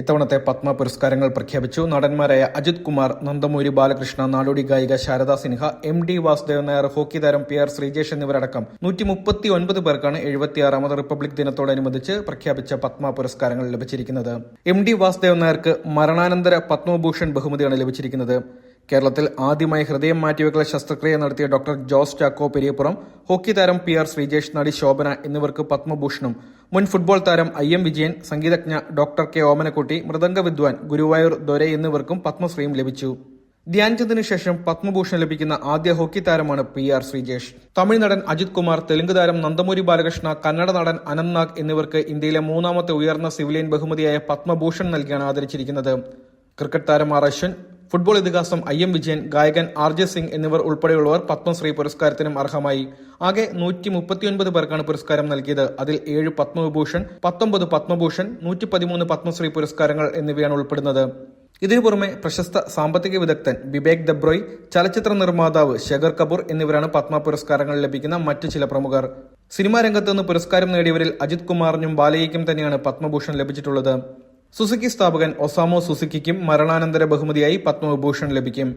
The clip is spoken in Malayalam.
ഇത്തവണത്തെ പത്മ പുരസ്കാരങ്ങൾ പ്രഖ്യാപിച്ചു. നടന്മാരായ അജിത് കുമാർ നന്ദമൂരി ബാലകൃഷ്ണ നാടോടി ഗായിക Sharada Sinha M D Vasudevan Nair hockey താരം പി ആർ ശ്രീജേഷ് എന്നിവരടക്കം നൂറ്റി മുപ്പത്തി ഒൻപത് പേർക്കാണ് എഴുപത്തിയാറാമത് റിപ്പബ്ലിക് ദിനത്തോടനുബന്ധിച്ച് പ്രഖ്യാപിച്ച പത്മ പുരസ്കാരങ്ങൾ ലഭിച്ചിരിക്കുന്നത്. എം ഡി വാസുദേവൻ നായർക്ക് മരണാനന്തര പത്മഭൂഷൺ ബഹുമതിയാണ് ലഭിച്ചിരിക്കുന്നത്. കേരളത്തിൽ ആദ്യമായി ഹൃദയം മാറ്റിവെക്കൽ ശസ്ത്രക്രിയ നടത്തിയ ഡോക്ടർ ജോസ് ചാക്കോ പെരിയപ്പുറം ഹോക്കി താരം പി ആർ ശ്രീജേഷ് നടി ശോഭന എന്നിവർക്ക് പത്മഭൂഷണും. മുൻ ഫുട്ബോൾ താരം ഐ എം വിജയൻ സംഗീതജ്ഞ ഡോക്ടർ കെ ഓമനക്കുട്ടി മൃദംഗ വിദ്വാൻ ഗുരുവായൂർ ദൊരെ എന്നിവർക്കും പത്മശ്രീയും ലഭിച്ചു. ധ്യാൻചന്ദിന് ശേഷം പത്മഭൂഷണം ലഭിക്കുന്ന ആദ്യ ഹോക്കി താരമാണ് പി ആർ ശ്രീജേഷ്. തമിഴ് നടൻ അജിത് കുമാർ തെലുങ്ക് താരം നന്ദമൂരി ബാലകൃഷ്ണ കന്നഡ നടൻ അനന്ത്നാഗ് എന്നിവർക്ക് ഇന്ത്യയിലെ മൂന്നാമത്തെ ഉയർന്ന സിവിലിയൻ ബഹുമതിയായ പത്മഭൂഷൺ നൽകിയാണ് ആദരിച്ചിരിക്കുന്നത്. ക്രിക്കറ്റ് താരം ആർ അശ്വിൻ ഫുട്ബോൾ ഇതിഹാസം ഐ എം വിജയൻ ഗായകൻ ആർ ജെ സിംഗ് എന്നിവർ ഉൾപ്പെടെയുള്ളവർ പത്മശ്രീ പുരസ്കാരത്തിനും അർഹമായി. ആകെ നൂറ്റി മുപ്പത്തിയൊൻപത് പേർക്കാണ് പുരസ്കാരം നൽകിയത്. അതിൽ ഏഴ് പത്മവിഭൂഷൺ പത്തൊമ്പത് പത്മഭൂഷൺ നൂറ്റി പതിമൂന്ന് പത്മശ്രീ പുരസ്കാരങ്ങൾ എന്നിവയാണ് ഉൾപ്പെടുന്നത്. ഇതിനു പുറമെ പ്രശസ്ത സാമ്പത്തിക വിദഗ്ധൻ ബിബേക് ദബ്രോയ് ചലച്ചിത്ര നിർമ്മാതാവ് ശേഖർ കപൂർ എന്നിവരാണ് പത്മ പുരസ്കാരങ്ങൾ ലഭിക്കുന്ന മറ്റു ചില പ്രമുഖർ. സിനിമാ രംഗത്ത് നിന്ന് പുരസ്കാരം നേടിയവരിൽ അജിത് കുമാറിനും ബാലയ്ക്കും തന്നെയാണ് പത്മഭൂഷൺ ലഭിച്ചിട്ടുള്ളത്. സുസുക്കി സ്ഥാപകൻ ഒസാമോ സുസുക്കിക്കും മരണാനന്തര ബഹുമതിയായി പത്മവിഭൂഷൺ ലഭിക്കും